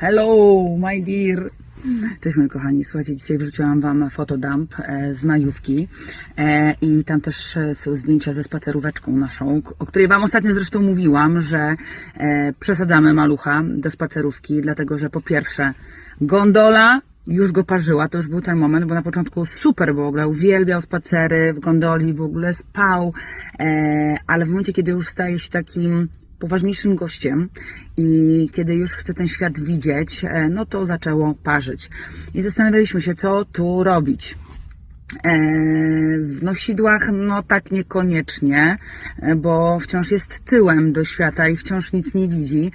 Hello, my dear. Cześć moi kochani, słuchajcie, dzisiaj wrzuciłam Wam fotodump e, z majówki e, i tam też e, są zdjęcia ze spaceróweczką naszą, o której Wam ostatnio zresztą mówiłam, że przesadzamy malucha do spacerówki, dlatego że po pierwsze gondola już go parzyła, to już był ten moment, bo na początku super było, w ogóle uwielbiał spacery w gondoli, w ogóle spał, ale w momencie, kiedy już staje się takim poważniejszym gościem i kiedy już chce ten świat widzieć, e, no to zaczęło parzyć. I zastanawialiśmy się, co tu robić. E, W nosidłach, no tak niekoniecznie, e, bo wciąż jest tyłem do świata i wciąż nic nie widzi.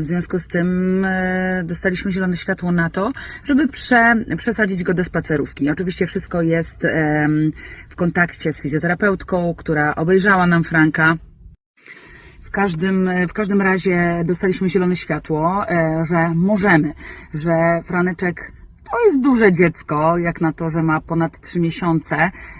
W związku z tym dostaliśmy zielone światło na to, żeby prze, przesadzić go do spacerówki. Oczywiście wszystko jest w kontakcie z fizjoterapeutką, która obejrzała nam Franka. W każdym, w każdym razie dostaliśmy zielone światło, e, że możemy, że Franeczek to jest duże dziecko, jak na to, że ma ponad 3 miesiące.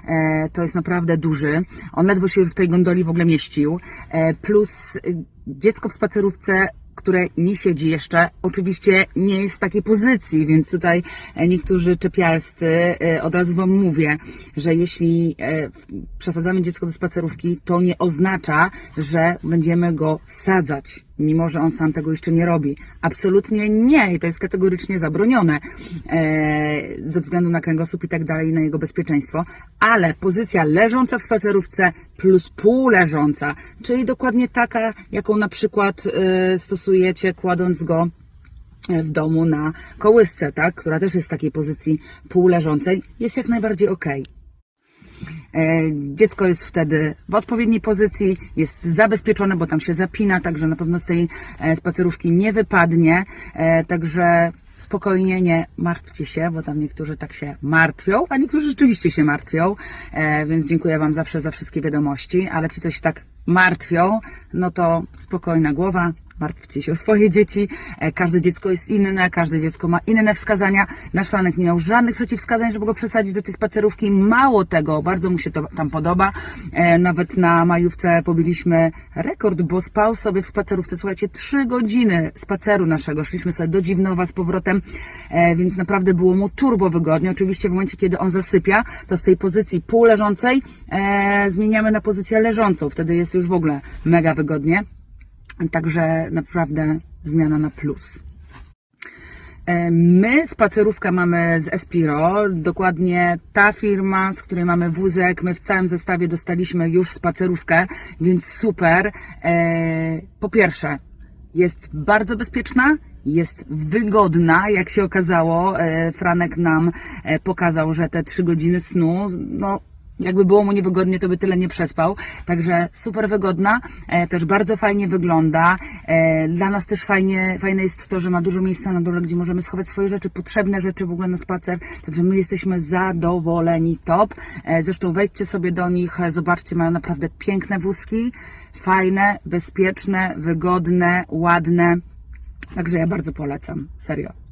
E, To jest naprawdę duży. On ledwo się już w tej gondoli w ogóle mieścił. E, Plus dziecko w spacerówce które nie siedzi jeszcze, oczywiście nie jest w takiej pozycji, więc tutaj e, niektórzy czepialscy, e, od razu Wam mówię, że jeśli e, przesadzamy dziecko do spacerówki, to nie oznacza, że będziemy go sadzać, mimo że on sam tego jeszcze nie robi. Absolutnie nie i to jest kategorycznie zabronione e, ze względu na kręgosłup i tak dalej, na jego bezpieczeństwo, ale pozycja leżąca w spacerówce plus półleżąca, czyli dokładnie taka, jaką na przykład e, stosujecie kładąc go w domu na kołysce, tak, która też jest w takiej pozycji półleżącej, jest jak najbardziej okej. E, Dziecko jest wtedy w odpowiedniej pozycji, jest zabezpieczone, bo tam się zapina, także na pewno z tej e, spacerówki nie wypadnie. E, Także spokojnie nie martwcie się, bo tam niektórzy tak się martwią, a niektórzy rzeczywiście się martwią. Więc dziękuję Wam zawsze za wszystkie wiadomości, ale ci coś tak martwią, no to spokojna głowa, martwcie się o swoje dzieci. E, Każde dziecko jest inne, każde dziecko ma inne wskazania. Nasz Franek nie miał żadnych przeciwwskazań, żeby go przesadzić do tej spacerówki. Mało tego, bardzo mu się to tam podoba. E, Nawet na majówce pobiliśmy rekord, bo spał sobie w spacerówce, słuchajcie, trzy godziny spaceru naszego. Szliśmy sobie do Dziwnowa z powrotem, e, więc naprawdę było mu turbo wygodnie. Oczywiście w momencie, kiedy on zasypia, to z tej pozycji półleżącej zmieniamy na pozycję leżącą. Wtedy jest już w ogóle mega wygodnie. Także naprawdę zmiana na plus. E, My spacerówkę mamy z Espiro, dokładnie ta firma, z której mamy wózek. My w całym zestawie dostaliśmy już spacerówkę, więc super. E, Po pierwsze, jest bardzo bezpieczna, jest wygodna, jak się okazało. E, Franek nam pokazał, że te trzy godziny snu, no jakby było mu niewygodnie, to by tyle nie przespał. Także super wygodna, e, też bardzo fajnie wygląda. E, dla nas też fajnie, fajne jest to, że ma dużo miejsca na dole, gdzie możemy schować swoje rzeczy, potrzebne rzeczy w ogóle na spacer. Także my jesteśmy zadowoleni, top. E, zresztą wejdźcie sobie do nich, zobaczcie, mają naprawdę piękne wózki, fajne, bezpieczne, wygodne, ładne. Także ja bardzo polecam, serio.